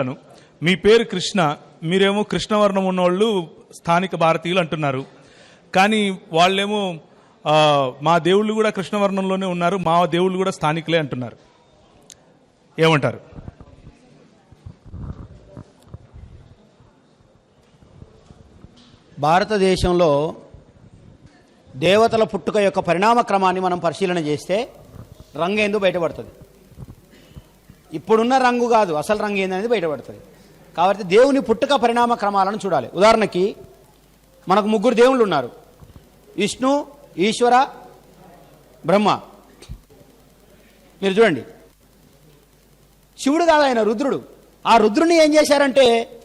అను. మీ పేరు కృష్ణ మీరేమో కృష్ణవర్ణం ఉన్నోళ్ళు స్థానిక భారతీయులు అంటున్నారు. కానీ వాళ్ళేమో మా దేవుళ్ళు కూడా కృష్ణవర్ణంలోనే ఉన్నారు మా దేవుళ్ళు కూడా స్థానికులే అంటున్నారు. ఏమంటారు? భారతదేశంలో దేవతల పుట్టుక యొక్క పరిణామ క్రమాన్ని మనం పరిశీలన చేస్తే రంగేందు బయటపడుతుంది. ఇప్పుడున్న రంగు కాదు అసలు రంగు ఏందనేది బయటపడుతుంది. కాబట్టి దేవుని పుట్టుక పరిణామ క్రమాలను చూడాలి. ఉదాహరణకి మనకు ముగ్గురు దేవుళ్ళు ఉన్నారు. విష్ణు ఈశ్వర బ్రహ్మ. మీరు చూడండి. శివుడు కాదు ఆయన రుద్రుడు. ఆ రుద్రుని ఏం చేశారంటే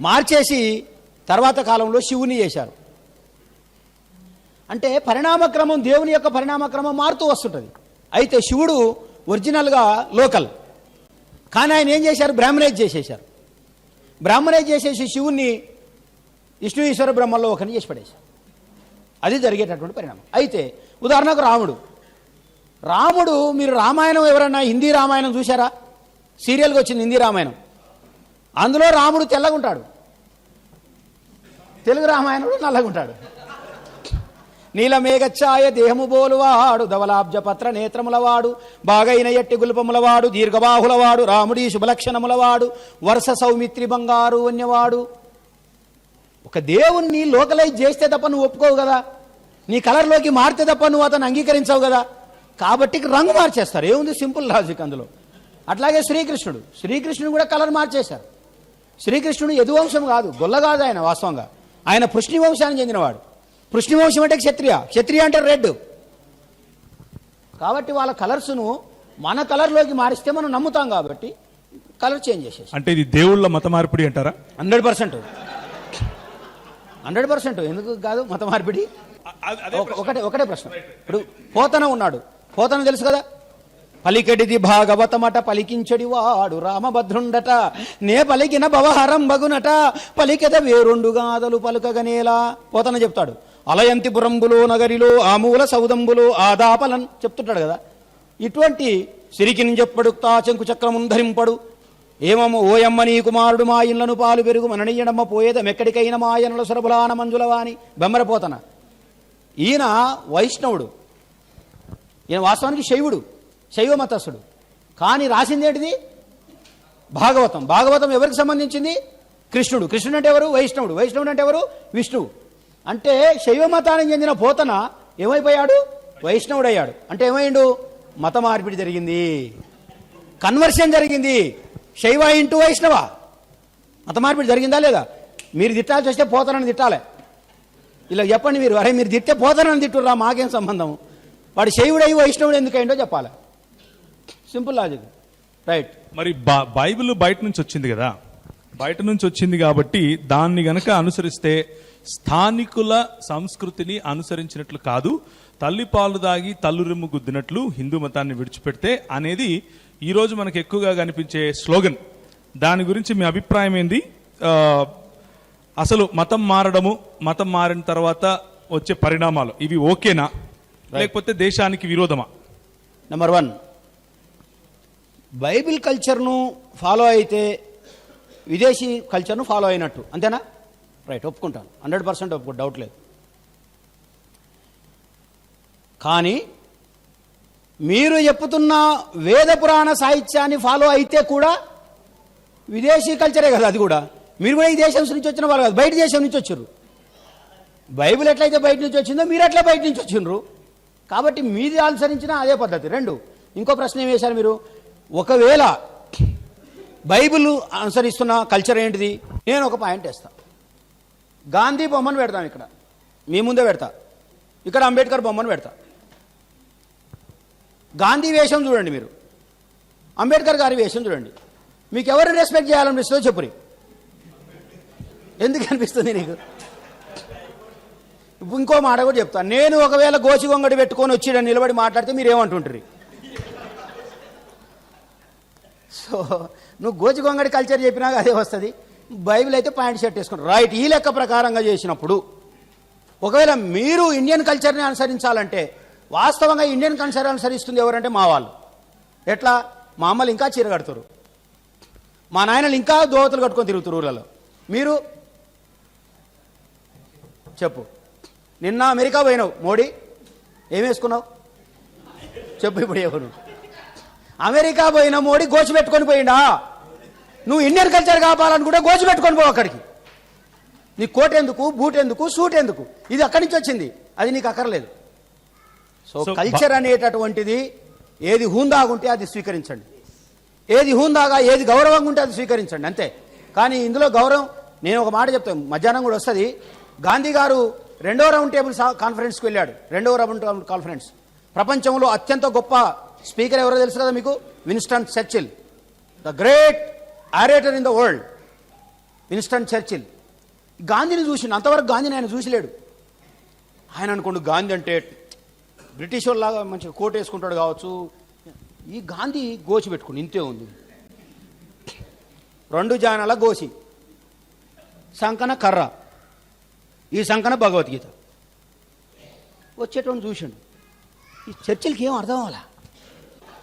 మార్చేసి తర్వాత కాలంలో శివుని చేశారు. అంటే పరిణామక్రమం దేవుని యొక్క పరిణామక్రమం మారుతూ వస్తుంటుంది. అయితే శివుడు ఒరిజినల్గా లోకల్. కానీ ఆయన ఏం చేశారు? బ్రాహ్మణైజ్ చేసేశారు. బ్రాహ్మణేజ్ చేసేసి శివుణ్ణి విష్ణు ఈశ్వర బ్రహ్మల్లో ఒకరిని చేసి పడేశారు అది జరిగేటటువంటి పరిణామం. అయితే ఉదాహరణకు రాముడు. రాముడు మీరు రామాయణం ఎవరన్నా హిందీ రామాయణం చూసారా సీరియల్గా వచ్చింది హిందీ రామాయణం. అందులో రాముడు తెల్లగుంటాడు. తెలుగు రామాయణంలో నల్లగుంటాడు. నీలమేఘఛాయ దేహము బోలువాడు ధవలాబ్జ పత్ర నేత్రములవాడు బాగైన ఎట్టి గుల్పములవాడు దీర్ఘబాహులవాడు రాముడి శుభలక్షణములవాడు వరుస సౌమిత్రి బంగారు అన్యవాడు ఒక దేవుణ్ణి లోకలైజ్ చేస్తే తప్ప నువ్వు ఒప్పుకోవు కదా. నీ కలర్లోకి మారితే తప్ప నువ్వు అతను అంగీకరించవు కదా. కాబట్టి రంగు మార్చేస్తారు. ఏముంది సింపుల్ లాజిక్ అందులో. అట్లాగే శ్రీకృష్ణుడు. శ్రీకృష్ణుడు కూడా కలర్ మార్చేశారు. శ్రీకృష్ణుడు యదువంశం కాదు గొల్లగాదు ఆయన వాస్తవంగా. ఆయన పృష్ణి వంశానికి చెందినవాడు. పృష్ణి వంశం అంటే క్షత్రియ. క్షత్రియ అంటే రెడ్ కాబట్టి వాళ్ళ కలర్స్ను మన కలర్లోకి మారిస్తే మనం నమ్ముతాం కాబట్టి కలర్ చేంజ్ చేసేసి. అంటే ఇది దేవుళ్ళ మత మార్పిడి అంటారా? Hundred percent. Hundred percent. ఎందుకు కాదు మత మార్పిడి? ఒక- ఒకటే ఒకటే ప్రశ్న. ఇప్పుడు పోతన ఉన్నాడు. పోతన తెలుసు కదా? పలికెడిది భాగవతమట పలికించడి వాడు రామభద్రుండట. నే పలికిన భవహరం బగునట పలికెద వేరొండు గాథలు పలుకగనేలా. పోతన చెప్తాడు. అలయంతిపురంబులో నగరిలో ఆమూల సౌదంబులో ఆదాపలన్ చెప్తుంటాడు కదా. ఇటువంటి సిరికిని చెప్పడు తాచెంకు చక్రమున్ ధరింపడు. ఏమమ్మ ఓయమ్మ నీ కుమారుడు మా ఇళ్ళను పాలు పెరుగు మననీయడమ్మ పోయేద మెక్కడికైన మాయనల సురబులాన మంజులవాని బెమ్మరపోతన. ఈయన వైష్ణవుడు. ఈయన వాస్తవానికి శైవుడు శైవ మతస్థుడు. కానీ రాసింది భాగవతం. భాగవతం ఎవరికి సంబంధించింది? కృష్ణుడు. కృష్ణుడు అంటే ఎవరు? వైష్ణవుడు. వైష్ణవుడు అంటే ఎవరు? విష్ణువు. అంటే శైవ మతానికి చెందిన పోతన ఏమైపోయాడు? వైష్ణవుడయ్యాడు. అంటే ఏమైండు? మత మార్పిడి జరిగింది. కన్వర్షన్ జరిగింది. శైవ ఇంటూ వైష్ణవ. మత మార్పిడి జరిగిందా లేదా? మీరు తిట్టాల్సి వస్తే పోతనని తిట్టాలి. ఇలా చెప్పండి మీరు. అరే మీరు తిట్టే పోతనని తిట్టుర్రా మాకేం సంబంధం? వాడు శైవుడై వైష్ణవుడు ఎందుకైందో చెప్పాలి? Simple logic. రైట్. మరి బా- బైబిల్ బయట నుంచి వచ్చింది కదా? బయట నుంచి వచ్చింది కాబట్టి దాన్ని గనక అనుసరిస్తే స్థానికుల సంస్కృతిని అనుసరించినట్లు కాదు తల్లి పాలు దాగి తల్లురిమ్ము గుద్దినట్లు హిందూ మతాన్ని విడిచిపెడితే అనేది ఈ రోజు మనకు ఎక్కువగా కనిపించే స్లోగన్. దాని గురించి మీ అభిప్రాయం ఏంది? అసలు మతం మారడము మతం మారిన తర్వాత వచ్చే పరిణామాలు ఇవి ఓకేనా? లేకపోతే దేశానికి విరోధమా? నెంబర్ వన్ బైబిల్ కల్చర్ను ఫాలో అయితే విదేశీ కల్చర్ను ఫాలో అయినట్టు అంతేనా? రైట్ ఒప్పుకుంటాను. హండ్రెడ్ పర్సెంట్ ఒప్పుకో డౌట్ లేదు. కానీ మీరు చెప్పుతున్న వేద పురాణ సాహిత్యాన్ని ఫాలో అయితే కూడా విదేశీ కల్చరే కదా అది కూడా. మీరు కూడా ఈ దేశం నుంచి వచ్చిన వాళ్ళు కాదు బయట దేశం నుంచి వచ్చారు. బైబిల్ ఎట్లయితే బయట నుంచి వచ్చిందో మీరు ఎట్లా బయట నుంచి వచ్చిండ్రు. కాబట్టి మీది అనుసరించిన అదే పద్ధతి. రెండు ఇంకో ప్రశ్న ఏం వేశారు మీరు? ఒకవేళ బైబిల్ అనుసరిస్తున్న కల్చర్ ఏంటిది? నేను ఒక పాయింట్ వేస్తాను గాంధీ బొమ్మను పెడతాను ఇక్కడ. మీ ముందే పెడతా. ఇక్కడ అంబేద్కర్ బొమ్మను పెడతా. గాంధీ వేషం చూడండి మీరు. అంబేద్కర్ గారి వేషం చూడండి. మీకు ఎవరిని రెస్పెక్ట్ చేయాలనిపిస్తుందో చెప్పురి ఎందుకు అనిపిస్తుంది నీకు? ఇంకో మాట కూడా చెప్తాను నేను ఒకవేళ గోచిగొంగడి పెట్టుకొని వచ్చి నిలబడి మాట్లాడితే మీరు ఏమంటుంటారు సో నువ్వు గోచిగొంగడి కల్చర్ చెప్పినాక అదే వస్తుంది. బైబిల్ అయితే ప్యాంట్ షర్ట్ వేసుకుంటారు. రైట్ ఈ లెక్క ప్రకారంగా చేసినప్పుడు ఒకవేళ మీరు ఇండియన్ కల్చర్ని అనుసరించాలంటే వాస్తవంగా ఇండియన్ కల్చర్ అనుసరిస్తుంది ఎవరంటే మా వాళ్ళు. ఎట్లా? మా అమ్మలు ఇంకా చీర కడతారు. మా నాయనలు ఇంకా దోవతలు కట్టుకొని తిరుగుతారు ఊళ్ళలో మీరు? చెప్పు. నిన్న అమెరికా పోయినావు. మోడీ ఏం వేసుకున్నావు? చెప్పు ఇప్పుడు ఎవరు? అమెరికా పోయిన మోడీ గోచి పెట్టుకొని పోయిండా? నువ్వు ఇండియన్ కల్చర్ కాపాలని కూడా గోచి పెట్టుకొని పోవు అక్కడికి. నీ కోట్ ఎందుకు బూట్ ఎందుకు సూట్ ఎందుకు? ఇది అక్కడి నుంచి వచ్చింది. అది నీకు అక్కర్లేదు. సో కల్చర్ అనేటటువంటిది ఏది హూందాగా ఉంటే అది స్వీకరించండి. ఏది హూందాగా ఏది గౌరవంగా ఉంటే అది స్వీకరించండి అంతే. కానీ ఇందులో గౌరవం నేను ఒక మాట చెప్తాను మధ్యాహ్నం కూడా వస్తుంది. గాంధీ గారు రెండో రౌండ్ టేబుల్ కాన్ఫరెన్స్కి వెళ్ళాడు. రెండో రౌండ్ టేబుల్ కాన్ఫరెన్స్. ప్రపంచంలో అత్యంత గొప్ప స్పీకర్ ఎవరో తెలుసు కదా మీకు? Winston Churchill. The great orator in the world. Winston Churchill. గాంధీని చూసిండు. అంతవరకు గాంధీని ఆయన చూసిలేడు. ఆయన అనుకోండి గాంధీ అంటే బ్రిటిష్ వాళ్ళలాగా మంచిగా కోట్ వేసుకుంటాడు కావచ్చు. ఈ గాంధీ గోచి పెట్టుకుని ఇంతే ఉంది. రెండు జానాల గోసి సంకన కర్ర. ఈ సంకన భగవద్గీత. వచ్చేటోని చూసిండు. ఈ చర్చిలకి ఏం అర్థం అవ్వాలా?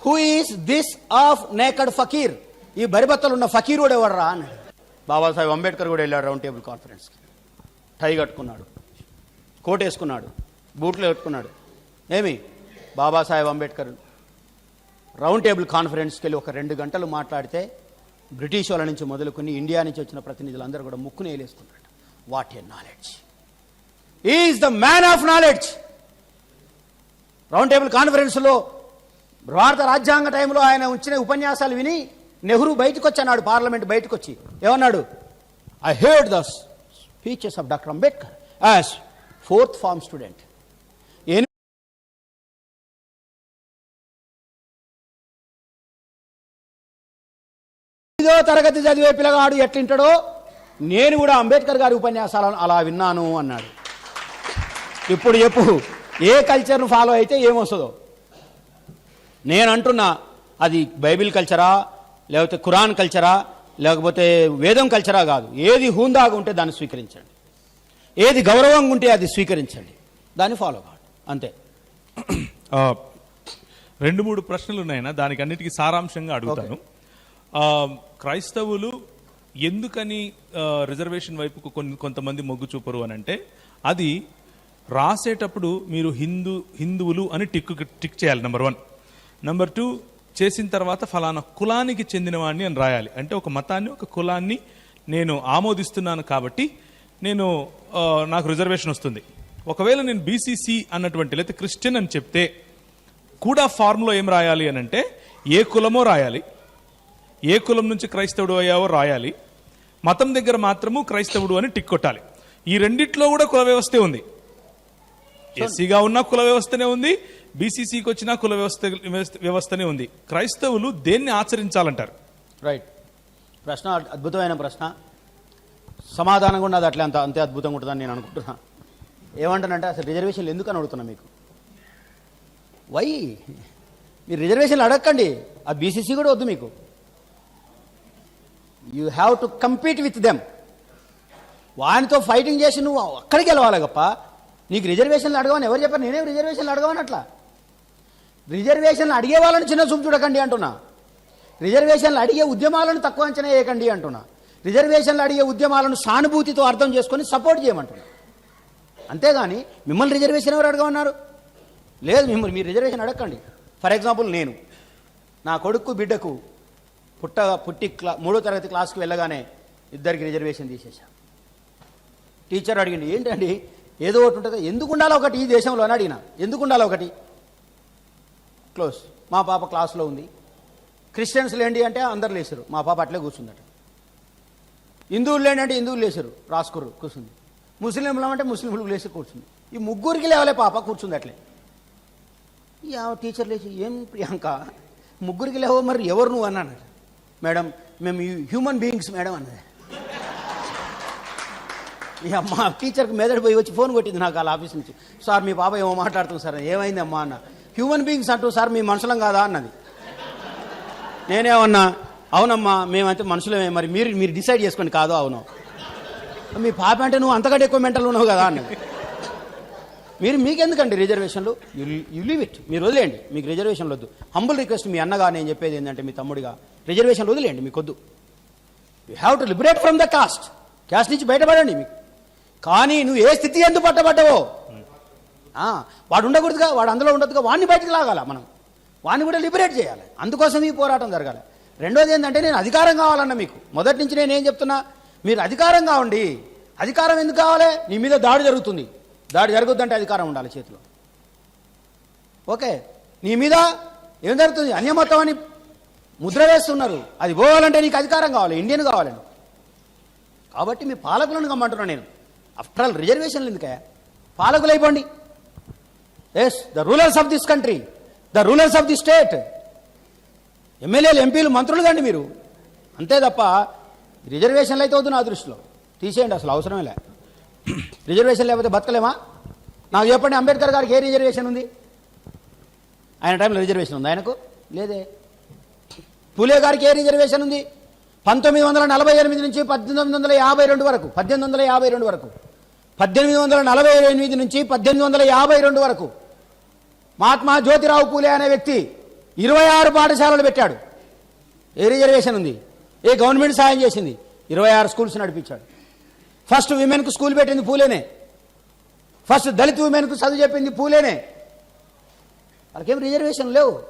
Who is this half naked fakir ఈ బరిబత్తలు ఉన్న ఫకీర్ కూడా ఎవడరా అన్నాడు బాబాసాహెబ్ అంబేద్కర్ కూడా వెళ్ళాడు రౌండ్ టేబుల్ కాన్ఫరెన్స్కి టై కట్టుకున్నాడు కోట్ వేసుకున్నాడు బూట్లు కట్టుకున్నాడు. ఏమి? బాబాసాహెబ్ అంబేద్కర్ రౌండ్ టేబుల్ కాన్ఫరెన్స్కి వెళ్ళి ఒక రెండు గంటలు మాట్లాడితే బ్రిటిష్ వాళ్ళ నుంచి మొదలుకొని ఇండియా నుంచి వచ్చిన ప్రతినిధులు అందరూ కూడా ముక్కుని వేలేసుకున్నాడు what a knowledge is the man of knowledge round table కాన్ఫరెన్స్లో భారత రాజ్యాంగ టైంలో ఆయన ఉంచిన ఉపన్యాసాలు విని నెహ్రూ బయటకు వచ్చి అన్నాడు పార్లమెంట్ బయటకు వచ్చి ఏమన్నాడు I heard the speeches of doctor Ambedkar as fourth form student ఎనిమిదో తరగతి చదివే పిల్లగాడు ఎట్లింటాడో నేను కూడా అంబేద్కర్ గారి ఉపన్యాసాలను అలా విన్నాను అన్నాడు. ఇప్పుడు చెప్పు ఏ కల్చర్ను ఫాలో అయితే ఏమొస్తుందో? నేను అంటున్నా అది బైబిల్ కల్చరా లేకపోతే ఖురాన్ కల్చరా లేకపోతే వేదం కల్చరా కాదు. ఏది హూందాగా ఉంటే దాన్ని స్వీకరించండి. ఏది గౌరవంగా ఉంటే అది స్వీకరించండి. దాన్ని ఫాలో కావండి అంతే. రెండు మూడు ప్రశ్నలు ఉన్నాయన దానికి అన్నిటికీ సారాంశంగా అడుగుతాను. క్రైస్తవులు ఎందుకని రిజర్వేషన్ వైపుకు కొన్ని కొంతమంది మొగ్గు చూపరు అని అంటే అది రాసేటప్పుడు మీరు హిందూ హిందువులు అని టిక్ టిక్ చేయాలి నెంబర్ వన్. నెంబర్ టూ చేసిన తర్వాత ఫలానా కులానికి చెందినవాడిని అని రాయాలి. అంటే ఒక మతాన్ని ఒక కులాన్ని నేను ఆమోదిస్తున్నాను కాబట్టి నేను నాకు రిజర్వేషన్ వస్తుంది. ఒకవేళ నేను బీసీసీ అన్నటువంటి లేకపోతే క్రిస్టియన్ అని చెప్తే కూడా ఫార్ములో ఏం రాయాలి అని అంటే ఏ కులమో రాయాలి. ఏ కులం నుంచి క్రైస్తవుడు అయ్యావో రాయాలి. మతం దగ్గర మాత్రము క్రైస్తవుడు అని టిక్ కొట్టాలి. ఈ రెండిట్లో కూడా కుల వ్యవస్థే ఉంది. ఎస్సీగా ఉన్న కుల వ్యవస్థనే ఉంది బీసీసీకి వచ్చిన కుల వ్యవస్థ వ్యవస్థ- వ్యవస్థనే ఉంది. క్రైస్తవులు దేన్ని ఆచరించాలంటారు? రైట్ ప్రశ్న అద్భుతమైన ప్రశ్న. సమాధానం కూడా అది అంత అంతే అద్భుతంగా ఉంటుందని నేను అనుకుంటున్నా. ఏమంటానంటే అసలు రిజర్వేషన్లు ఎందుకు అని అడుగుతున్నా మీకు? వై? మీరు రిజర్వేషన్లు అడగండి ఆ బీసీసీ కూడా వద్దు మీకు. You have to compete with them వానితో ఫైటింగ్ చేసి నువ్వు అక్కడికి వెళ్ళవాలి గప్ప. నీకు రిజర్వేషన్లు అడగవని ఎవరు చెప్పారు? నేనేం రిజర్వేషన్లు అడగవని అట్లా. రిజర్వేషన్లు అడిగే వాళ్ళని చిన్న చూపు చూడకండి అంటున్నా. రిజర్వేషన్లు అడిగే ఉద్యమాలను తక్కువ అంచనా వేయకండి అంటున్నా. రిజర్వేషన్లు అడిగే ఉద్యమాలను సానుభూతితో అర్థం చేసుకొని సపోర్ట్ చేయమంటున్నా. అంతేగాని మిమ్మల్ని రిజర్వేషన్ ఎవరు అడగమన్నారు? లేదు మిమ్మల్ని మీరు రిజర్వేషన్ అడగండి ఫర్ ఎగ్జాంపుల్ నేను నా కొడుకు బిడ్డకు పుట్ట పుట్టి క్లా మూడో తరగతి క్లాస్కి వెళ్ళగానే ఇద్దరికి రిజర్వేషన్ తీసేశా. టీచర్ అడిగింది ఏంటండి? ఏదో ఒకటి ఉంటుంది. ఎందుకు ఉండాలి ఒకటి ఈ దేశంలో అని అడిగిన. ఎందుకు ఉండాలి ఒకటి? క్లోజ్ మా పాప క్లాస్లో ఉంది. క్రిస్టియన్స్ లేండి అంటే అందరు లేచారు మా పాప అట్లే కూర్చుందట. హిందువులు లేండి అంటే హిందువులు లేచారు రాసుకుర్రు కూర్చుంది. ముస్లింలు అంటే ముస్లింలు లేచి కూర్చుంది. ఈ ముగ్గురికి లేవలే పాప కూర్చుంది అట్లే. ఈ టీచర్ లేచి ఏం ప్రియాంక? ముగ్గురికి లేవో మరి ఎవరు నువ్వు? అన్నాను మేడం మేము హ్యూమన్ బీయింగ్స్ మేడం అన్నది. ఇక మా టీచర్కి మెదడు పోయి వచ్చి ఫోన్ కొట్టింది నాకు వాళ్ళ ఆఫీస్ నుంచి. సార్ మీ బాబా ఏమో మాట్లాడుతుంది సార్. ఏమైంది అమ్మా అన్న. హ్యూమన్ బీయింగ్స్ అంటూ సార్ మీ మనుషులం కాదా? అన్నది. నేనేమన్నా అవునమ్మా మేమైతే మనుషులమే మరి మీరు మీరు డిసైడ్ చేసుకోండి కాదో అవును. మీ పాప అంటే నువ్వు అంతకంటే ఎక్కువ మెంటల్ ఉన్నావు కదా అన్నది. మీరు మీకెందుకండి రిజర్వేషన్లు యు లీవ్ ఇట్ మీరు వదిలేయండి. మీకు రిజర్వేషన్లు వద్దు. హంబుల్ రిక్వెస్ట్ మీ అన్నగా నేను చెప్పేది ఏంటంటే మీ తమ్ముడిగా. రిజర్వేషన్లు వదిలేయండి మీకు వద్దు. You have to liberate from the caste caste నుంచి బయటపడండి. మీకు కానీ నువ్వు ఏ స్థితి ఎందుకు పట్టబడ్డావో? వాడు ఉండకూడదుగా వాడు అందులో ఉండదుగా వాడిని బయటకు లాగాల మనం. వాడిని కూడా లిబరేట్ చేయాలి. అందుకోసం ఈ పోరాటం జరగాలి. రెండోది ఏంటంటే నేను అధికారం కావాలన్న మీకు. మొదటి నుంచి నేను ఏం చెప్తున్నా? మీరు అధికారం కావండి. అధికారం ఎందుకు కావాలి? నీ మీద దాడి జరుగుతుంది. దాడి జరుగుద్దంటే అధికారం ఉండాలి చేతిలో. ఓకే. నీ మీద ఏం జరుగుతుంది? అన్యమతం అని ముద్ర వేస్తున్నారు. అది పోవాలంటే నీకు అధికారం కావాలి. ఇండియన్ కావాలని. కాబట్టి మీ పాలకులను కమ్మంటున్నాను నేను. ఆఫ్టర్ ఆల్ రిజర్వేషన్లు ఎందుకే పాలకులు అయిపోండి. Yes the rulers of this country the rulers of the state ఎమ్మెల్యేలు ఎంపీలు మంత్రులు కండి మీరు. అంతే తప్ప రిజర్వేషన్లు అయితే వద్దు నా దృష్టిలో. తీసేయండి అసలు అవసరమే లే. రిజర్వేషన్ లేకపోతే బతకలేమా? నాకు చెప్పండి అంబేద్కర్ గారికి ఏ రిజర్వేషన్ ఉంది? ఆయన టైంలో రిజర్వేషన్ ఉంది ఆయనకు? లేదే. పూలే గారికి ఏ రిజర్వేషన్ ఉంది? పంతొమ్మిది వందల నలభై ఎనిమిది నుంచి పద్దెనిమిది వందల యాభై రెండు వరకు పద్దెనిమిది వందల యాభై రెండు వరకు పద్దెనిమిది వందల నలభై ఎనిమిది నుంచి పద్దెనిమిది వందల యాభై రెండు వరకు మహాత్మా జ్యోతిరావు పూలే అనే వ్యక్తి ఇరవై ఆరు పాఠశాలలు పెట్టాడు. ఏ రిజర్వేషన్ ఉంది? ఏ గవర్నమెంట్ సాయం చేసింది? ఇరవై ఆరు స్కూల్స్ నడిపించాడు. ఫస్ట్ విమెన్కు స్కూల్ పెట్టింది పూలేనే. ఫస్ట్ దళిత విమెన్కు చదువు చెప్పింది పూలేనే. వాళ్ళకేం రిజర్వేషన్ లేవు.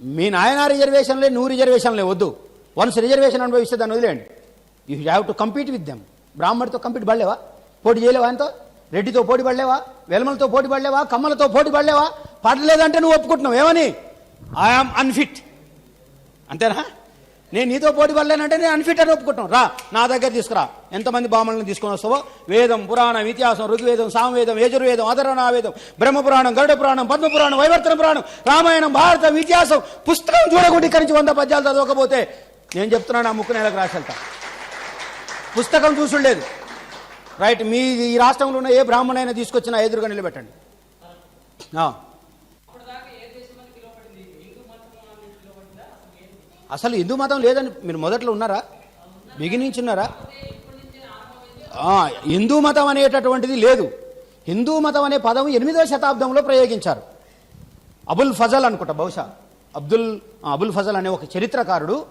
మీ నాయన రిజర్వేషన్లే నువ్వు రిజర్వేషన్లే వద్దు. వన్స్ రిజర్వేషన్ అనుభవిస్తే దాన్ని వదిలేండి you have to compete with them. బ్రాహ్మణితో compete పడలేవా? పోటీ చేయలేవా ఆయనతో? రెడ్డితో పోటీ పడలేవా? వెల్మలతో పోటీ పడలేవా? కమ్మలతో పోటీ పడలేవా? పడలేదంటే నువ్వు ఒప్పుకుంటున్నావు. ఏమని? ఐఆమ్ అన్ఫిట్ అంతేనా? నేను నీతో పోటీ పడలేనంటే నేను అన్ఫిట్ అని ఒప్పుకుంటాను రా నా దగ్గర తీసుకురా. ఎంతమంది బామలను తీసుకొని వస్తావో? వేదం పురాణం ఇతిహాసం ఋగ్వేదం సామవేదం యజుర్వేదం అధరణావేదం బ్రహ్మపురాణం గరుడ పురాణం పద్మపురాణం వైవర్తన పురాణం రామాయణం భారతం ఇతిహాసం పుస్తకం చూడకుండా ఇక్కడి నుంచి వంద పద్యాలు చదవకపోతే నేను చెప్తున్నాను నా ముక్కు నెలకు రాసెళ్తా పుస్తకం చూసుండలేదు రైట్ మీ ఈ రాష్ట్రంలో ఉన్న ఏ బ్రాహ్మణైనా తీసుకొచ్చినా ఎదురుగా నిలబెట్టండి. అసలు హిందూ మతం లేదని మీరు మొదట్లో ఉన్నారా? బిగినించి ఉన్నారా? ఆ, హిందూ మతం అనేటటువంటిది లేదు. హిందూ మతం అనే పదం ఎనిమిదవ శతాబ్దంలో ప్రయోగించారు. అబుల్ ఫజల్ అనుకుంటా బహుశా. అబ్దుల్ అబుల్ ఫజల్ అనే ఒక చరిత్రకారుడు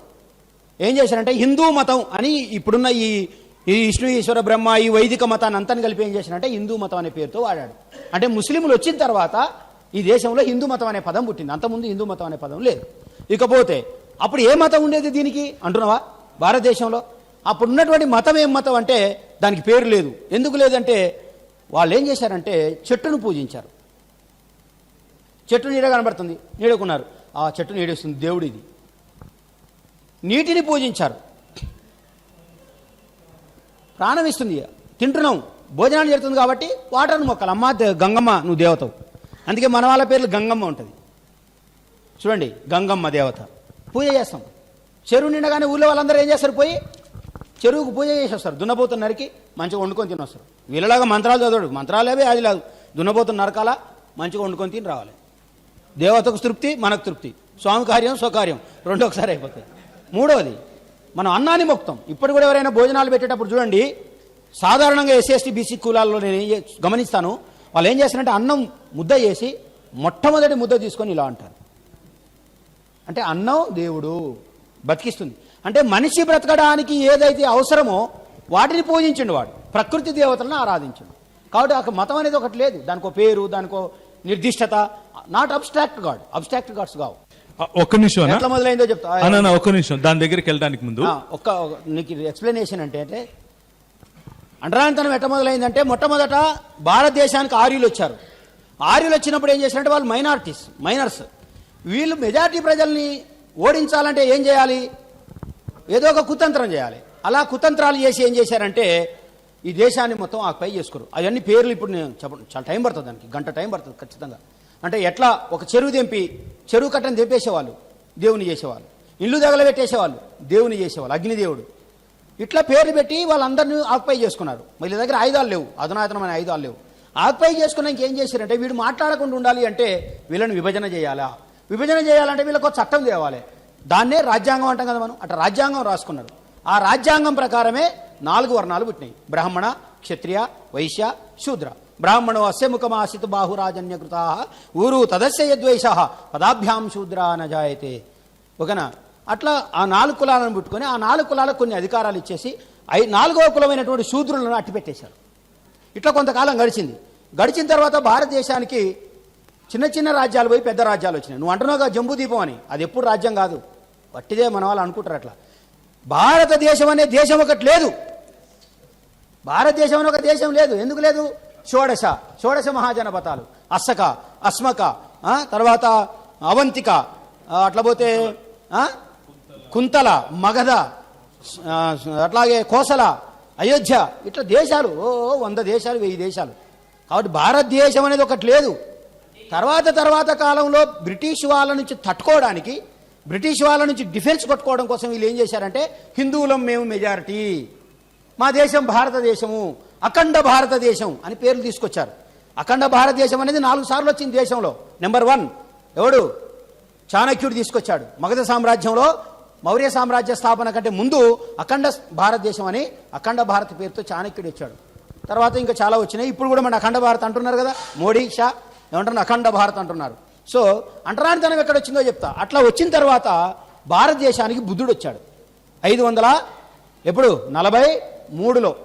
ఏం చేశారంటే హిందూ మతం అని ఇప్పుడున్న ఈ ఈ విష్ణు ఈశ్వర బ్రహ్మ ఈ వైదిక మతాన్ని అంతని కలిపి ఏం చేశారంటే హిందూ మతం అనే పేరుతో వాడాడు. అంటే ముస్లింలు వచ్చిన తర్వాత ఈ దేశంలో హిందూ మతం అనే పదం పుట్టింది. అంతకుముందు హిందూ మతం అనే పదం లేదు. ఇకపోతే అప్పుడు ఏ మతం ఉండేది దీనికి? అంటున్నావా? భారతదేశంలో. అప్పుడు ఉన్నటువంటి మతం ఏం మతం అంటే దానికి పేరు లేదు. ఎందుకు లేదంటే వాళ్ళు ఏం చేశారంటే చెట్టును పూజించారు. చెట్టు నీడ కనబడుతుంది. నీడకున్నారు. ఆ చెట్టు నీడేస్తుంది. దేవుడు ఇది నీటిని పూజించారు. ప్రాణం ఇస్తుంది తింటున్నాం. భోజనాలు జరుగుతుంది కాబట్టి వాటర్ను మొక్కలు. అమ్మ గంగమ్మ నువ్వు దేవతవు. అందుకే మన వాళ్ళ పేర్లు గంగమ్మ ఉంటుంది. చూడండి గంగమ్మ దేవత. పూజ చేస్తాం. చెరువు నిండగానే ఊళ్ళో వాళ్ళందరూ ఏం చేస్తారు పోయి? చెరువుకు పూజ చేసి వస్తారు దున్నపోతున్న నరికి మంచిగా వండుకొని తినొస్తారు. వీళ్ళలాగా మంత్రాలు చదవడు. మంత్రాలేవే అది లేదు దున్నపోతున్న నరకాల మంచిగా వండుకొని తిని రావాలి. దేవతకు తృప్తి మనకు తృప్తి. స్వామి కార్యం స్వకార్యం. రెండు ఒకసారి మూడవది మనం అన్నాన్ని మొక్తాం. ఇప్పుడు కూడా ఎవరైనా భోజనాలు పెట్టేటప్పుడు చూడండి సాధారణంగా ఎస్సీ బీసీ కులాల్లో నేను గమనిస్తాను వాళ్ళు ఏం చేస్తారంటే అన్నం ముద్ద చేసి మొట్టమొదటి ముద్ద తీసుకొని ఇలా అంటారు. అంటే అన్నం దేవుడు బతికిస్తుంది. అంటే మనిషి బ్రతకడానికి ఏదైతే అవసరమో వాటిని పూజించండి వాడు. ప్రకృతి దేవతలను ఆరాధించండి. కాబట్టి ఒక మతం అనేది ఒకటి లేదు. దానికో పేరు దానికో నిర్దిష్టత. Not abstract god abstract gods కావు. ఒక్క నిమిషం. ఎట్లా మొదలైందో చెప్తా. అన్న, ఒక్క నిమిషం. దాని దగ్గరికి వెళ్ళడానికి ముందు. ఆ, ఒక్క ఒక- నీకు ఎక్స్ప్లెనేషన్ అంటే అంటే అంటరానితనం ఎట్ట మొదలైందంటే మొట్టమొదట భారతదేశానికి ఆర్యులు వచ్చారు. ఆర్యులు వచ్చినప్పుడు ఏం చేశారంటే వాళ్ళు మైనారిటీస్ మైనర్స్. వీళ్ళు మెజారిటీ ప్రజల్ని ఓడించాలంటే ఏం చేయాలి? ఏదో ఒక కుతంత్రం చేయాలి. అలా కుతంత్రాలు చేసి ఏం చేశారంటే ఈ దేశాన్ని మొత్తం ఆక్పై చేసుకోరు అవన్నీ పేర్లు ఇప్పుడు నేను చెప్ప చాలా టైం పడుతుంది దానికి. గంట టైం పడుతుంది ఖచ్చితంగా. అంటే ఎట్లా ఒక చెరువు తెంపి చెరువు కట్టని తెంపేసేవాళ్ళు దేవుని చేసేవాళ్ళు. ఇల్లు తగలబెట్టేసేవాళ్ళు దేవుని చేసేవాళ్ళు అగ్నిదేవుడు. ఇట్లా పేరు పెట్టి వాళ్ళందరినీ ఆక్పై చేసుకున్నారు. వీళ్ళ దగ్గర ఆయుధాలు లేవు అధునాతనమైన ఆయుధాలు లేవు. ఆక్పై చేసుకున్నాక ఏం చేశారంటే వీడు మాట్లాడకుండా ఉండాలి అంటే వీళ్ళని విభజన చేయాలా? విభజన చేయాలంటే వీళ్ళకు చట్టం తేవాలి. దాన్నే రాజ్యాంగం అంటాం కదా మనం? అట్లా రాజ్యాంగం రాసుకున్నారు ఆ రాజ్యాంగం ప్రకారమే నాలుగు వర్ణాలు పుట్టినాయి. బ్రాహ్మణ క్షత్రియ వైశ్య శూద్ర. బ్రాహ్మణో అస్య బాహురాజన్య బాహురాజన్యకృతా ఊరు తదస్య యద్వైష పదాభ్యాం శూద్ర నజాయతే ఓకేనా అట్లా ఆ నాలుగు కులాలను పుట్టుకొని ఆ నాలుగు కులాలకు కొన్ని అధికారాలు ఇచ్చేసి ఐ నాలుగవ కులమైనటువంటి శూద్రులను అట్టిపెట్టేశారు. ఇట్లా కొంతకాలం గడిచింది. గడిచిన తర్వాత భారతదేశానికి చిన్న చిన్న రాజ్యాలు పోయి పెద్ద రాజ్యాలు వచ్చినాయి. నువ్వు అంటున్నావుగా కదా జంబూదీపం అని. అది ఎప్పుడు రాజ్యం కాదు. వట్టిదే మన వాళ్ళు అనుకుంటారు అట్లా. భారతదేశం అనే దేశం ఒకటి లేదు. భారతదేశం అనే ఒక దేశం లేదు. ఎందుకు లేదు? షోడశ షోడశ మహాజనపథాలు అస్సక అస్మక తర్వాత అవంతిక అట్లా పోతే కుంతల మగధ అట్లాగే కోసల అయోధ్య ఇట్లా దేశాలు ఓ ఓ, వంద దేశాలు వెయ్యి దేశాలు. కాబట్టి భారతదేశం అనేది ఒకటి లేదు. తర్వాత తర్వాత కాలంలో బ్రిటిష్ వాళ్ళ నుంచి తట్టుకోవడానికి బ్రిటిష్ వాళ్ళ నుంచి డిఫెన్స్ కొట్టుకోవడం కోసం వీళ్ళు ఏం చేశారంటే హిందువులం మేము మెజారిటీ. మా దేశం భారతదేశము. అఖండ భారతదేశం అని పేర్లు తీసుకొచ్చారు. అఖండ భారతదేశం అనేది నాలుగు సార్లు వచ్చింది దేశంలో. నెంబర్ వన్ ఎవడు? చాణక్యుడు తీసుకొచ్చాడు. మగధ సామ్రాజ్యంలో మౌర్య సామ్రాజ్య స్థాపన కంటే ముందు అఖండ భారతదేశం అని అఖండ భారత్ పేరుతో చాణక్యుడు ఇచ్చాడు. తర్వాత ఇంకా చాలా వచ్చినాయి. ఇప్పుడు కూడా మన అఖండ భారత్ అంటున్నారు కదా? మోడీ షా ఏమంటున్నారు? అఖండ భారత్ అంటున్నారు. సో అంటరానితనం ఎక్కడ వచ్చిందో చెప్తా. అట్లా వచ్చిన తర్వాత భారతదేశానికి బుద్ధుడు వచ్చాడు. ఐదు వందల ఎప్పుడు? నలభై మూడులో.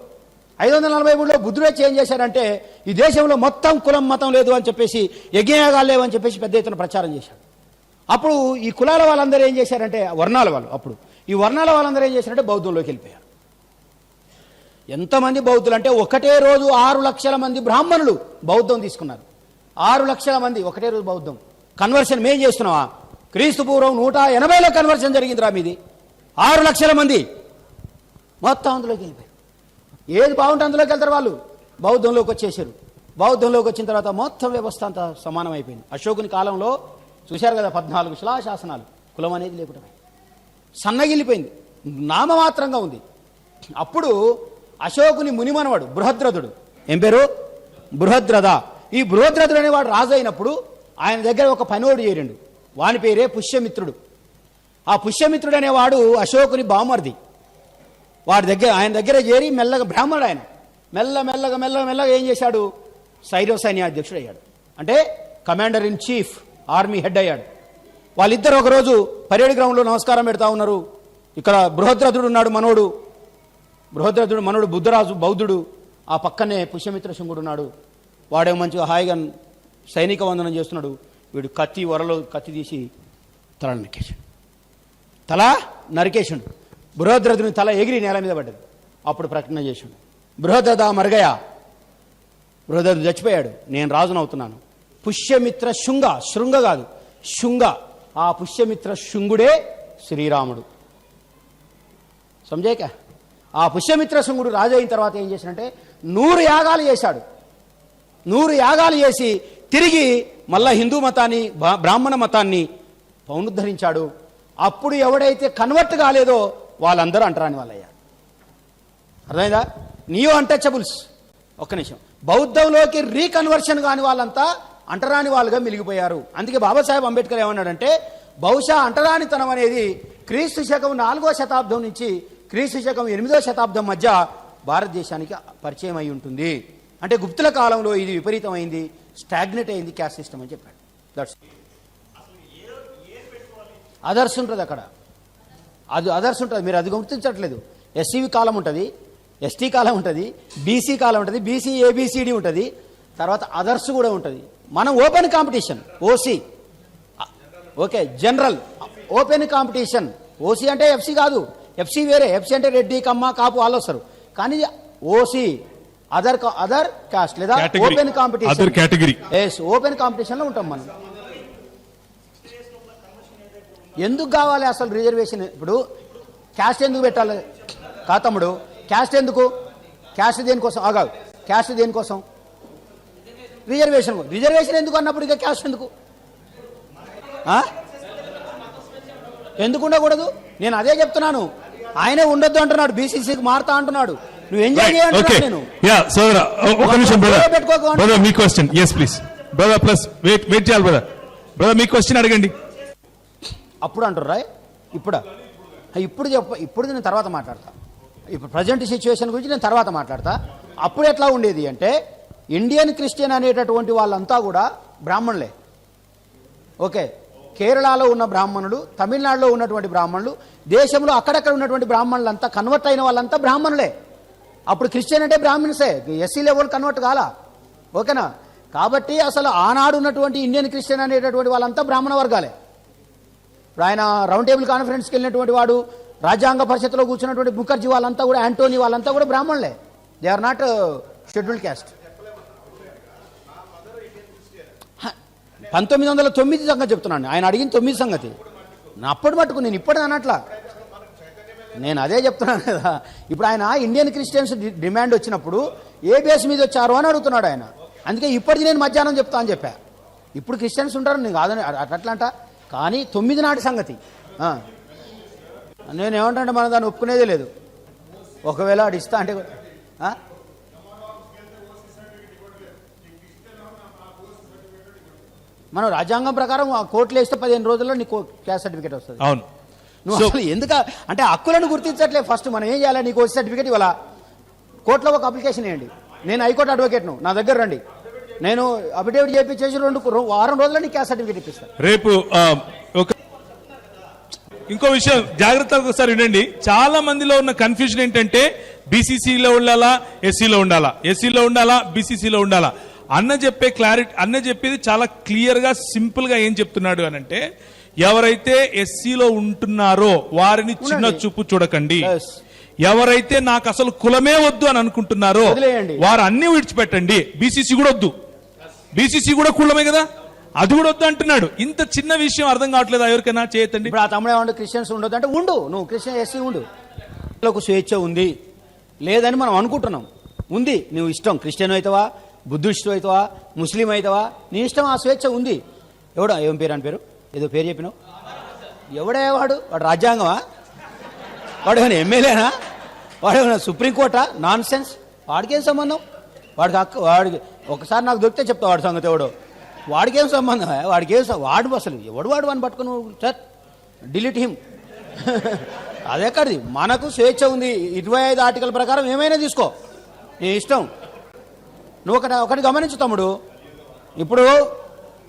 ఐదు వందల నలభై మూడులో బుద్ధుడే చేంజ్ ఏం చేశాడంటే ఈ దేశంలో మొత్తం కులం మతం లేదు అని చెప్పేసి యజ్ఞయాగాలు లేవని చెప్పేసి పెద్ద ఎత్తున ప్రచారం చేశాడు. అప్పుడు ఈ కులాల వాళ్ళందరూ ఏం చేశారంటే వర్ణాల వాళ్ళు అప్పుడు. ఈ వర్ణాల వాళ్ళందరూ ఏం చేశారంటే బౌద్ధంలోకి వెళ్ళిపోయారు. ఎంతమంది బౌద్ధులు అంటే ఒకటే రోజు ఆరు లక్షల మంది బ్రాహ్మణులు బౌద్ధం తీసుకున్నారు. ఆరు లక్షల మంది ఒకటే రోజు బౌద్ధం. కన్వర్షన్ మేం చేస్తున్నావా? క్రీస్తు పూర్వం నూట ఎనభైలో కన్వర్షన్ జరిగింది రా మీది. ఆరు లక్షల మంది. మొత్తం అందులోకి వెళ్ళిపోయారు. ఏది బాగుంటే అందులోకి వెళ్తారు వాళ్ళు? బౌద్ధంలోకి వచ్చేసారు. బౌద్ధంలోకి వచ్చిన తర్వాత మొత్తం వ్యవస్థ అంతా సమానం అయిపోయింది అశోకుని కాలంలో చూశారు కదా పద్నాలుగు శిలాశాసనాలు. కులం అనేది లేకుండా. సన్నగిల్లిపోయింది. నామమాత్రంగా ఉంది. అప్పుడు అశోకుని మునిమనవాడు బృహద్రథుడు. ఏం పేరు? బృహద్రథ. ఈ బృహద్రథుడు అనేవాడు రాజు అయినప్పుడు ఆయన దగ్గర ఒక పనివాడు చేరిండు. వాని పేరే పుష్యమిత్రుడు. ఆ పుష్యమిత్రుడు అనేవాడు అశోకుని బామర్ది. వాడి దగ్గర ఆయన దగ్గర చేరి మెల్లగా బ్రాహ్మణుడు ఆయన. మెల్ల మెల్లగా మెల్లగా మెల్లగా ఏం చేశాడు? సైరో సైన్యాధ్యక్షుడు అయ్యాడు. అంటే commander in chief army head అయ్యాడు. వాళ్ళిద్దరు ఒకరోజు పరేడ్ గ్రౌండ్లో నమస్కారం పెడతా ఉన్నారు. ఇక్కడ బృహద్రథుడు ఉన్నాడు మనోడు. బృహద్రథుడు మనోడు బుద్ధరాజు బౌద్ధుడు. ఆ పక్కనే పుష్యమిత్ర శృంగుడు ఉన్నాడు. వాడే మంచిగా హాయిగా సైనిక వందనం చేస్తున్నాడు. వీడు కత్తి వరలో కత్తి తీసి తల నరికేశాడు. తల నరికేశాడు. బృహద్రథుని తల ఎగిరి నేల మీద పడ్డది. అప్పుడు ప్రకటన చేసిండు బృహద్రథ మరగయ? బృహద్రథుడు చచ్చిపోయాడు. నేను రాజునవుతున్నాను. పుష్యమిత్ర శృంగ శృంగ కాదు శృంగ. ఆ పుష్యమిత్ర శృంగుడే శ్రీరాముడు. సమజాక ఆ పుష్యమిత్ర శృంగుడు రాజు అయిన తర్వాత ఏం చేశాడంటే నూరు యాగాలు చేశాడు. నూరు యాగాలు చేసి తిరిగి మళ్ళా హిందూ మతాన్ని బ్రాహ్మణ మతాన్ని పౌనుద్ధరించాడు. అప్పుడు ఎవడైతే కన్వర్ట్ కాలేదో వాళ్ళందరూ అంటరాని వాళ్ళయ్యారు అర్థమైందా? నియో అన్టచబుల్స్ ఒక్క నిమిషం. బౌద్ధంలోకి రీకన్వర్షన్ కాని వాళ్ళంతా అంటరాని వాళ్ళుగా మిలిగిపోయారు. అందుకే బాబాసాహెబ్ అంబేద్కర్ ఏమన్నాడంటే బహుశా అంటరానితనం అనేది క్రీస్తు శకం నాలుగో శతాబ్దం నుంచి క్రీస్తు శకం ఎనిమిదో శతాబ్దం మధ్య భారతదేశానికి పరిచయం అయి ఉంటుంది. అంటే గుప్తుల కాలంలో ఇది విపరీతమైంది స్టాగ్నెట్ అయింది క్యాస్ట్ సిస్టమ్ అని చెప్పాడు. దట్స్ అదర్స్ ఉంటుంది అక్కడ. అది అదర్స్ ఉంటుంది. మీరు అది గుర్తించట్లేదు. ఎస్సీవి కాలం ఉంటుంది ఎస్టీ కాలం ఉంటుంది బీసీ కాలం ఉంటుంది బీసీ ఏబిసిడి ఉంటుంది. తర్వాత అదర్స్ కూడా ఉంటుంది. మనం open competition OC okay general open competition OC అంటే ఎఫ్సి కాదు. ఎఫ్సి వేరే. ఎఫ్సి అంటే రెడ్డి కమ్మ కాపు వాళ్ళు వస్తారు. కానీ ఓసీ అదర్ అదర్ కాస్ట్ లేదా. Open competition. ఎస్ ఓపెన్ కాంపిటీషన్లో ఉంటాం మనం. ఎందుకు కావాలి అసలు రిజర్వేషన్? ఇప్పుడు క్యాస్ట్ ఎందుకు పెట్టాలి? కా తమ్ముడు క్యాస్ట్ ఎందుకు? క్యాస్ట్ దేనికోసం? ఆగావు క్యాస్ట్ దేనికోసం? రిజర్వేషన్. రిజర్వేషన్ ఎందుకు అన్నప్పుడు ఇక క్యాస్ట్ ఎందుకు? ఎందుకు ఉండకూడదు? నేను అదే చెప్తున్నాను. ఆయనే ఉండొద్దు అంటున్నాడు బీసీసీకి మారుతా అంటున్నాడు. నువ్వు ఎంజాయ్ అంటే- brother me question yes please brother please wait wait చేయాలి బ్రదర్ బ్రదర్ మీ క్వశ్చన్ అడగండి. అప్పుడు అంటుర్రా రాయ్? ఇప్పుడు? చెప్ప ఇప్పుడు నేను తర్వాత మాట్లాడతా. ఇప్పుడు ప్రజెంట్ సిచ్యువేషన్ గురించి నేను తర్వాత మాట్లాడతా. అప్పుడు ఎట్లా ఉండేది అంటే ఇండియన్ క్రిస్టియన్ అనేటటువంటి వాళ్ళంతా కూడా బ్రాహ్మణులే. ఓకే? కేరళలో ఉన్న బ్రాహ్మణులు తమిళనాడులో ఉన్నటువంటి బ్రాహ్మణులు దేశంలో అక్కడక్కడ ఉన్నటువంటి బ్రాహ్మణులంతా కన్వర్ట్ అయిన వాళ్ళంతా బ్రాహ్మణులే. అప్పుడు క్రిస్టియన్ అంటే బ్రాహ్మణ్సే ఎస్సీ లెవెల్ కన్వర్ట్ కాలా. ఓకేనా? కాబట్టి అసలు ఆనాడు ఉన్నటువంటి ఇండియన్ క్రిస్టియన్ అనేటటువంటి వాళ్ళంతా బ్రాహ్మణ వర్గాలే. ఇప్పుడు ఆయన రౌండ్ టేబుల్ కాన్ఫరెన్స్కి వెళ్ళినటువంటి వాడు రాజ్యాంగ పరిషత్లో కూర్చున్నటువంటి ముఖర్జీ వాళ్ళంతా కూడా యాంటోనీ వాళ్ళంతా కూడా బ్రాహ్మణులే. They are not scheduled caste పంతొమ్మిది వందల తొమ్మిది సంగతి చెప్తున్నాను ఆయన అడిగిన తొమ్మిది సంగతి. నా అప్పటి మట్టుకు నేను ఇప్పటి అనట్లా నేను అదే చెప్తున్నాను కదా. ఇప్పుడు ఆయన ఇండియన్ క్రిస్టియన్స్ డిమాండ్ వచ్చినప్పుడు ఏ బేస్ మీద వచ్చారు అని అడుగుతున్నాడు ఆయన. అందుకే ఇప్పటిది నేను మధ్యాహ్నం చెప్తా అని చెప్పా. ఇప్పుడు క్రిస్టియన్స్ ఉంటారు నేను కాదని అట్లా అట్లంట కానీ తొమ్మిది నాటి సంగతి. ఆ. నేను ఏమంటే మనం దాన్ని ఒప్పుకునేదే లేదు. ఒకవేళ అటు ఇస్తా అంటే? మనం రాజ్యాంగం ప్రకారం ఆ కోర్టులో వేస్తే పదిహేను రోజుల్లో నీకు క్యాస్ట్ సర్టిఫికేట్ వస్తుంది. అవును. నువ్వు అసలు ఎందుక అంటే హక్కులను గుర్తించట్లే ఫస్ట్ మనం ఏం చేయాలి? నీకు వచ్చే సర్టిఫికేట్ ఇవ్వాలా? కోర్టులో ఒక అప్లికేషన్ వేయండి. నేను హైకోర్టు అడ్వకేట్ను. నా దగ్గర రండి. నేను అఫిడేవిట్ చేయించేసి రెండు వారం రోజుల్లో నీకు క్యాస్ట్ సర్టిఫికేట్ ఇప్పిస్తాను రేపు ఒక ఇంకో విషయం జాగ్రత్తగా ఒకసారి వినండి. చాలా మందిలో ఉన్న కన్ఫ్యూజన్ ఏంటంటే బీసీసీలో ఉండాలా ఎస్సీలో ఉండాలా? ఎస్సీలో ఉండాలా బీసీసీలో ఉండాలా? అన్న చెప్పే క్లారిటీ అన్న చెప్పేది చాలా క్లియర్గా సింపుల్గా ఏం చెప్తున్నాడు అని అంటే ఎవరైతే ఎస్సీలో ఉంటున్నారో వారిని చిన్న. చూపు చూడకండి. ఎవరైతే నాకు అసలు కులమే వద్దు అని అనుకుంటున్నారో. వారు అన్ని విడిచిపెట్టండి. బీసీసీ కూడా వద్దు. బీసీసీ కూడా కుళ్ళమే కదా? అది కూడా వద్దు అంటున్నాడు. ఇంత చిన్న విషయం అర్థం కావట్లేదు ఎవరికైనా చేయతండి ఇప్పుడు ఆ తమ్ముడు ఏమంటే క్రిస్టియన్స్ ఉండొద్దు అంటే ఉండు నువ్వు క్రిస్టియన్ ఎస్సీ ఉండు. స్వేచ్ఛ ఉంది. లేదని మనం అనుకుంటున్నాం. ఉంది నువ్వు ఇష్టం. క్రిస్టియన్ అవుతావా బుద్ధిస్టు అవుతావా ముస్లిం అవుతావా నీ ఇష్టం ఆ స్వేచ్ఛ ఉంది. ఎవడా? ఏం పేరు? అని పేరు? ఏదో పేరు చెప్పినావు? ఎవడే వాడు? వాడు రాజ్యాంగమా? వాడు ఏమైనా ఎమ్మెల్యేనా? వాడు ఏమైనా సుప్రీంకోర్టా? నాన్ సెన్స్ వాడికేం సంబంధం? వాడికి హక్కు వాడికి ఒకసారి నాకు దొరికితే చెప్తా వాడి సంగతి ఎవడు. వాడికేం సంబంధం? వాడికి ఏం వాడు అసలు ఎవడు వాడు అని పట్టుకుని సార్ డిలీట్ హిమ్. అదెక్కడిది మనకు స్వేచ్ఛ ఉంది. ఇరవై ఐదు ఆర్టికల్ ప్రకారం ఏమైనా తీసుకో. నీ ఇష్టం. నువ్వు ఒకటి ఒకటి గమనించు తమ్ముడు. ఇప్పుడు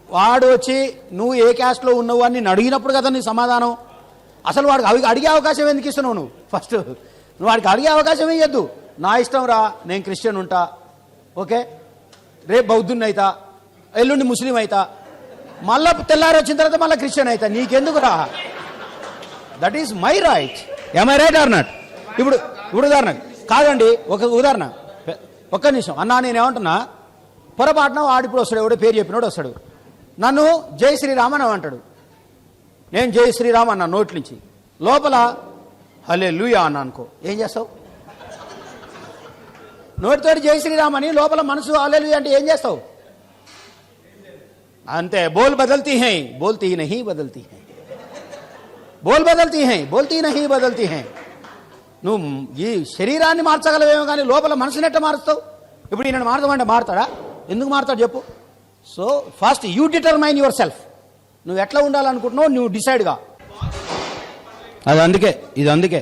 వాడు వచ్చి నువ్వు ఏ క్యాస్ట్లో ఉన్నావు అని నేను అడిగినప్పుడు కదా నీ సమాధానం. అసలు వాడికి అవి అడిగే అవకాశం ఎందుకు ఇస్తున్నావు నువ్వు? ఫస్ట్ నువ్వు వాడికి అడిగే అవకాశం ఇవ్వద్దు నా ఇష్టం రా నేను క్రిస్టియన్ ఉంటా. ఓకే? రేపు బౌద్ధుని అవుతా ఎల్లుండి ముస్లిం అవుతా మళ్ళా తెల్లారి వచ్చిన తర్వాత మళ్ళీ క్రిస్టియన్ అవుతా నీకెందుకు రా that is my right am I right or not ఇప్పుడు ఇప్పుడు ఉదాహరణ. కాదండి ఒక ఉదాహరణ. ఒక్క నిమిషం. అన్నా నేను ఏమంటున్నా పొరపాటున వాడు ఇప్పుడు వస్తాడు ఎవడో పేరు చెప్పినోడు వస్తాడు. నన్ను జై శ్రీరామ్ అని అంటాడు. నేను జై శ్రీరామ్ అన్న నోటి నుంచి లోపల హలే లూయా అన్న అనుకో. ఏం చేస్తావు? నోటితోటి జై శ్రీరామని లోపల మనసు ఆలేలు అంటే ఏం చేస్తావు? అంతే బోల్ బదల్తీ హై బోల్తీ నహీ బదల్తీ హై. బోల్ బదల్తీ హై బోల్తీ నహీ బదల్తీ హై. నువ్వు ఈ శరీరాన్ని మార్చగలవేమో కానీ లోపల మనసునెట్ట మారుస్తావు? ఇప్పుడు ఈయన మారుతామంటే మారుతాడా? ఎందుకు మారుతాడు చెప్పు. So first you determine yourself నువ్వు ఎట్లా ఉండాలనుకుంటున్నావు నువ్వు డిసైడ్గా అది అందుకే ఇది అందుకే.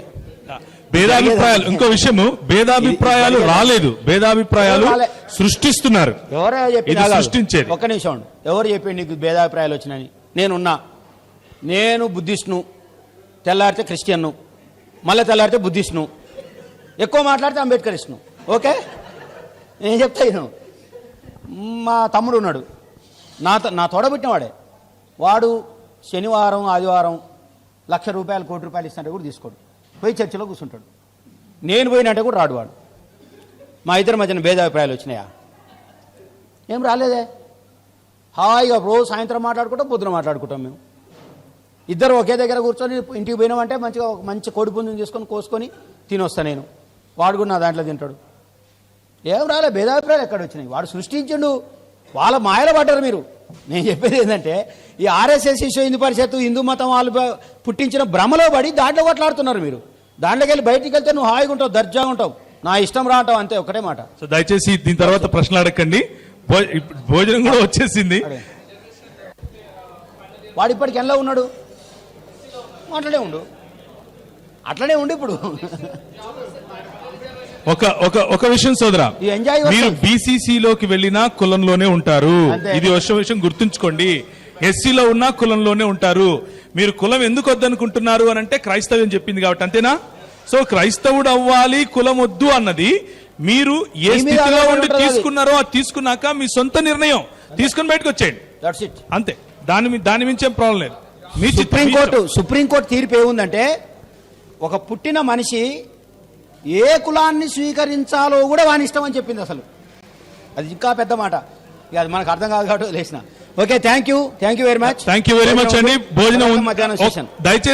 భేదాభిప్రాయాలు. ఇంకో విషయము భేదాభిప్రాయాలు రాలేదు. భేదాభిప్రాయాలు. సృష్టిస్తున్నారు. ఎవరో ఇది చెప్పి సృష్టించేది. ఒక్క నిమిషం. ఎవరు చెప్పి నీకు భేదాభిప్రాయాలు వచ్చినాయని? నేనున్నా. నేను బుద్ధిస్ట్ను. తెల్లారితే క్రిస్టియన్ను. మళ్ళీ తెల్లారితే బుద్ధిస్ట్ను. ఎక్కువ మాట్లాడితే అంబేద్కరిస్ట్ను. ఓకే? నేను చెప్తా నేను మా తమ్ముడు ఉన్నాడు. నా నా తోడబుట్టినవాడే వాడు శనివారం ఆదివారం లక్ష రూపాయలు కోటి రూపాయలు ఇస్తుంటే కూడా తీసుకోడు. పోయి చర్చిలో కూర్చుంటాడు. నేను పోయినట్టే కూడా రాడు వాడు. మా ఇద్దరి మధ్యన భేదాభిప్రాయాలు వచ్చినాయా? ఏం రాలేదే. హాయిగా రోజు సాయంత్రం మాట్లాడుకుంటాం పొద్దున మాట్లాడుకుంటాం మేము. ఇద్దరు ఒకే దగ్గర కూర్చొని ఇంటికి పోయినామంటే మంచిగా ఒక మంచి కోడి పుంజుని తీసుకొని కోసుకొని తినొస్తా నేను. వాడు కూడా నా దాంట్లో తింటాడు. ఏం రాలే భేదాభిప్రాయాలు ఎక్కడ వచ్చినాయి? వాడు సృష్టించండు. వాళ్ళ మాయలో పడ్డారు మీరు. నేను చెప్పేది ఏంటంటే ఈ ఆర్ఎస్ఎస్ విశ్వ హిందూ పరిషత్తు హిందూ మతం వాళ్ళు పుట్టించిన భ్రమలో పడి దాంట్లో కొట్లాడుతున్నారు మీరు. దాంట్లోకి వెళ్ళి బయటికి వెళ్తే నువ్వు హాయిగా ఉంటావు దర్జాగా ఉంటావు. నా ఇష్టం రావటం అంతే ఒకటే మాట. సో దయచేసి దీని తర్వాత ప్రశ్నలు అడగండి. భోజనం కూడా వచ్చేసింది. వాడు ఇప్పటికి ఎలా ఉన్నాడు. అట్లనే ఉండు. అట్లనే ఉండు ఇప్పుడు. ఒక ఒక ఒక విషయం సోదరా. మీరు బీసీసీ లోకి వెళ్ళినా కులంలోనే ఉంటారు. ఇది విషయం గుర్తుంచుకోండి. ఎస్సీలో ఉన్న కులంలోనే ఉంటారు. మీరు కులం ఎందుకు వద్దనుకుంటున్నారు అని అంటే క్రైస్తవ్యం చెప్పింది కాబట్టి అంతేనా? సో క్రైస్తవుడు అవ్వాలి కులం వద్దు అన్నది మీరు ఏ స్థితిలో ఉండి. తీసుకున్నారో అది తీసుకున్నాక మీ సొంత నిర్ణయం. తీసుకుని బయటకు వచ్చేయండి. అంతే. దాని దాని మించేం ప్రాబ్లం లేదు. మీ సుప్రీంకోర్టు. సుప్రీంకోర్టు తీర్పు ఏముందంటే ఒక పుట్టిన మనిషి ఏ కులాన్ని స్వీకరించాలో కూడా వాని ఇష్టం అని చెప్పింది అసలు. అది ఇంకా పెద్ద మాట. ఇక అది మనకు అర్థం కాదు కాబట్టి లేచిన okay thank you thank you very much thank you very much అండి భోజనం దయచేసి